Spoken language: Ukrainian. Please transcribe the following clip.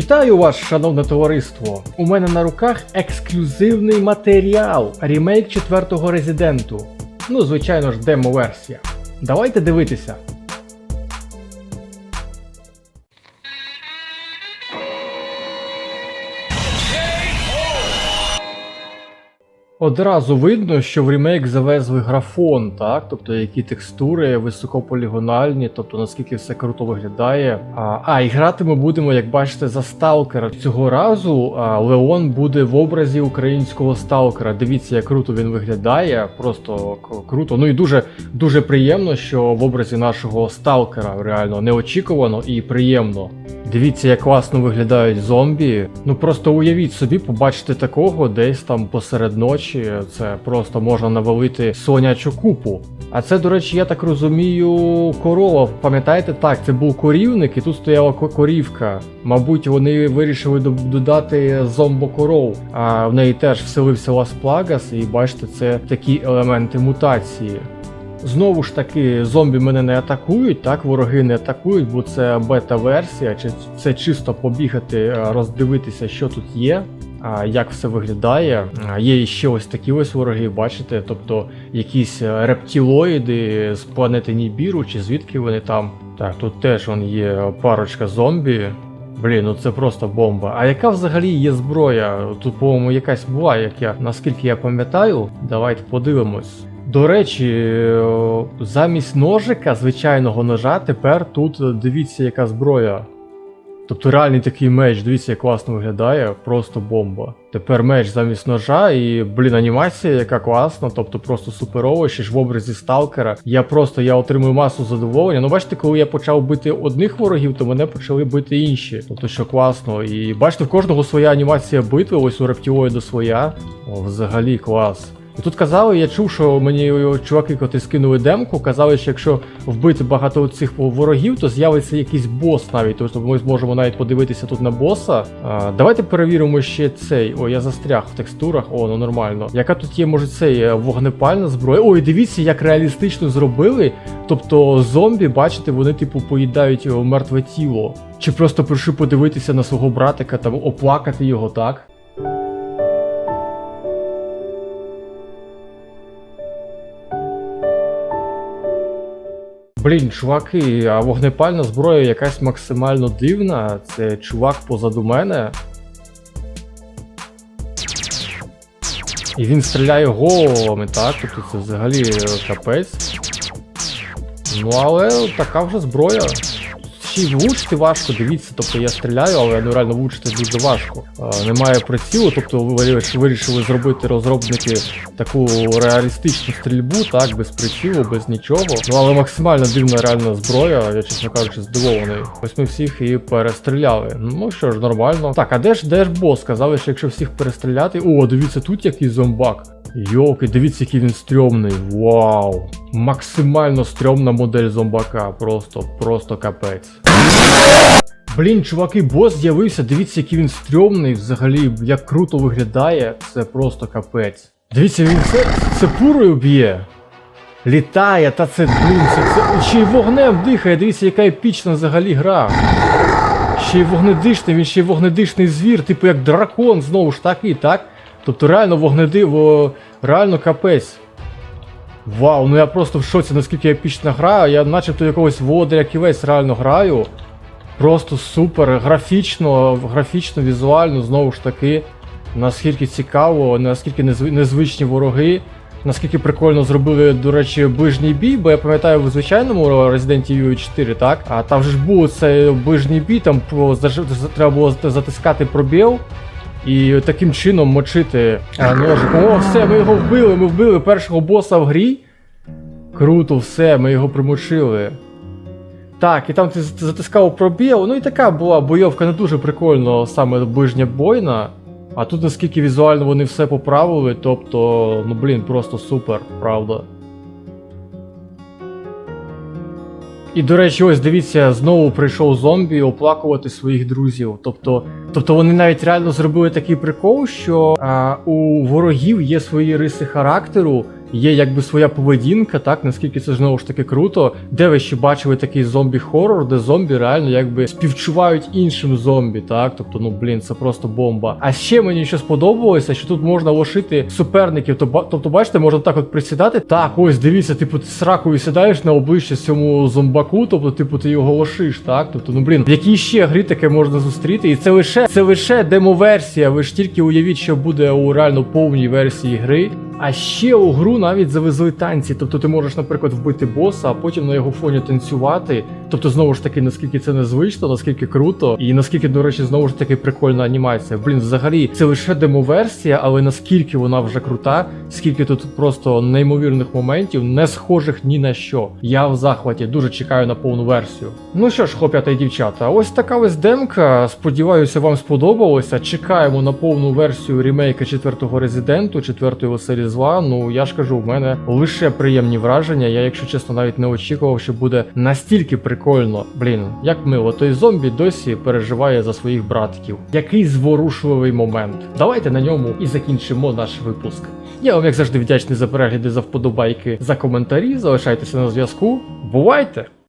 Вітаю вас, шановне товариство! У мене на руках ексклюзивний матеріал ремейк четвертого резиденту. Ну, звичайно ж, демо-версія. Давайте дивитися. Одразу видно, що в ремейк завезли графон, так? Тобто які текстури високополігональні, тобто наскільки все круто виглядає. А, а і грати ми будемо, як бачите, за сталкера. Цього разу а, Леон буде в образі українського сталкера. Дивіться, як круто він виглядає. Просто круто. Ну і дуже дуже приємно, що в образі нашого сталкера реально неочікувано і приємно. Дивіться, як класно виглядають зомбі. Ну просто уявіть собі, побачити такого десь там посеред ночі. Це просто можна навалити сонячу купу. А це, до речі, я так розумію, корова. Пам'ятаєте, так, це був корівник, і тут стояла ко- корівка. Мабуть, вони вирішили до- додати зомбокоров. А в неї теж вселився Лас Плагас, і бачите, це такі елементи мутації. Знову ж таки, зомбі мене не атакують, так, вороги не атакують, бо це бета-версія, чи це чисто побігати, е, роздивитися, що тут є, як все виглядає. Є ще ось такі ось вороги, бачите, тобто якісь е, рептилоїди з планети Нібіру, чи звідки вони там. Так, тут теж вон є парочка зомбі. Блін, ну це просто бомба. А яка взагалі є зброя? Тут, по-моєму, якась була, як я наскільки я пам'ятаю. Давайте подивимось. До речі, е, замість ножика, звичайного ножа, тепер тут е, дивіться, яка зброя. Тобто реальний такий меч, дивіться, як класно виглядає, просто бомба. Тепер меч замість ножа, і, блін, анімація, яка класна, тобто просто суперово, ще ж в образі сталкера. Я просто я отримую масу задоволення. Ну, бачите, коли я почав бити одних ворогів, то мене почали бити інші. Тобто, що класно. І бачите, в кожного своя анімація битви, ось у рептилоїда своя. О, взагалі клас. І тут казали, я чув, що мені чуваки, коли скинули демку, казали, що якщо вбити багато цих ворогів, то з'явиться якийсь бос навіть. Тобто ми зможемо навіть подивитися тут на боса. А, давайте перевіримо ще цей. О, я застряг в текстурах. О, ну нормально. Яка тут є, може, цей е, вогнепальна зброя? Ой, дивіться, як реалістично зробили. Тобто зомбі, бачите, вони типу поїдають мертве тіло. Чи просто прийшли подивитися на свого братика, там оплакати його, так? Блін, чуваки, а вогнепальна зброя якась максимально дивна. Це чувак позаду мене. І він стріляє головами, так? Тобто це взагалі капець. Ну але така вже зброя. Ще й влучити важко, дивіться, тобто я стріляю, але ну реально влучити дуже важко. А, немає прицілу, тобто ви вирішили зробити розробники таку реалістичну стрільбу, так, без прицілу, без нічого. Ну але максимально дивна реальна зброя, я чесно кажучи, здивований. Ось ми всіх і перестріляли. Ну що ж, нормально. Так, а де ж де ж бос? Сказали, що якщо всіх перестріляти. О, дивіться, тут який зомбак. Йолки, дивіться, який він стрьомний. Вау! Максимально стрьомна модель зомбака. Просто, просто капець. Блін, чуваки, бос з'явився, дивіться, який він стрьомний, взагалі, як круто виглядає, це просто капець. Дивіться, він це, це пурою б'є. Літає, та це, блін, це, це ще й вогнем дихає, дивіться, яка епічна взагалі гра. Ще й вогнедишний, він ще й вогнедишний звір, типу як дракон, знову ж таки, так? Тобто реально вогнедиво, реально капець. Вау, ну я просто в шоці, наскільки епічна гра, я начебто якогось володаря ківець реально граю. Просто супер, графічно, графічно, візуально, знову ж таки. Наскільки цікаво, наскільки незвичні вороги, наскільки прикольно зробили, до речі, ближній бій, бо я пам'ятаю в звичайному Resident Evil 4, так? А там же ж був цей ближній бій, там треба було затискати пробіл. І таким чином мочити ножиком. О, все, ми його вбили, ми вбили першого боса в грі. Круто, все, ми його примочили. Так, і там ти затискав пробіл. Ну і така була бойовка не дуже прикольно, саме ближня бойна. А тут наскільки візуально вони все поправили, тобто, ну блін, просто супер, правда. І до речі, ось дивіться, знову прийшов зомбі оплакувати своїх друзів. Тобто, тобто вони навіть реально зробили такий прикол, що а, у ворогів є свої риси характеру, є якби своя поведінка, так наскільки це знову ж таки круто. Де ви ще бачили такий зомбі-хоррор, де зомбі реально якби співчувають іншим зомбі, так? Тобто, ну блін, це просто бомба. А ще мені що сподобалося, що тут можна лошити суперників. Тобто, тобто, бачите, можна так от присідати. Так, ось дивіться, типу, ти з ракою сідаєш на обличчя цьому зомбаку, тобто, типу, ти його лошиш, так? Тобто, ну блін, в якій ще грі таке можна зустріти? І це лише це лише демо-версія. Ви ж тільки уявіть, що буде у реально повній версії гри. А ще у гру навіть завезли танці. Тобто ти можеш, наприклад, вбити боса, а потім на його фоні танцювати. Тобто, знову ж таки, наскільки це незвично, наскільки круто, і наскільки, до речі, знову ж таки прикольна анімація. Блін, взагалі, це лише демо-версія, але наскільки вона вже крута, скільки тут просто неймовірних моментів, не схожих ні на що. Я в захваті дуже чекаю на повну версію. Ну що ж, хлоп'ята і дівчата, ось така ось демка. Сподіваюся, вам сподобалося. Чекаємо на повну версію ремейка четвертого резиденту, четвертої оселі зла. Ну я ж кажу, в мене лише приємні враження. Я, якщо чесно, навіть не очікував, що буде настільки прикольно. Блін, як мило, той зомбі досі переживає за своїх братків. Який зворушливий момент. Давайте на ньому і закінчимо наш випуск. Я вам, як завжди, вдячний за перегляди, за вподобайки, за коментарі. Залишайтеся на зв'язку. Бувайте!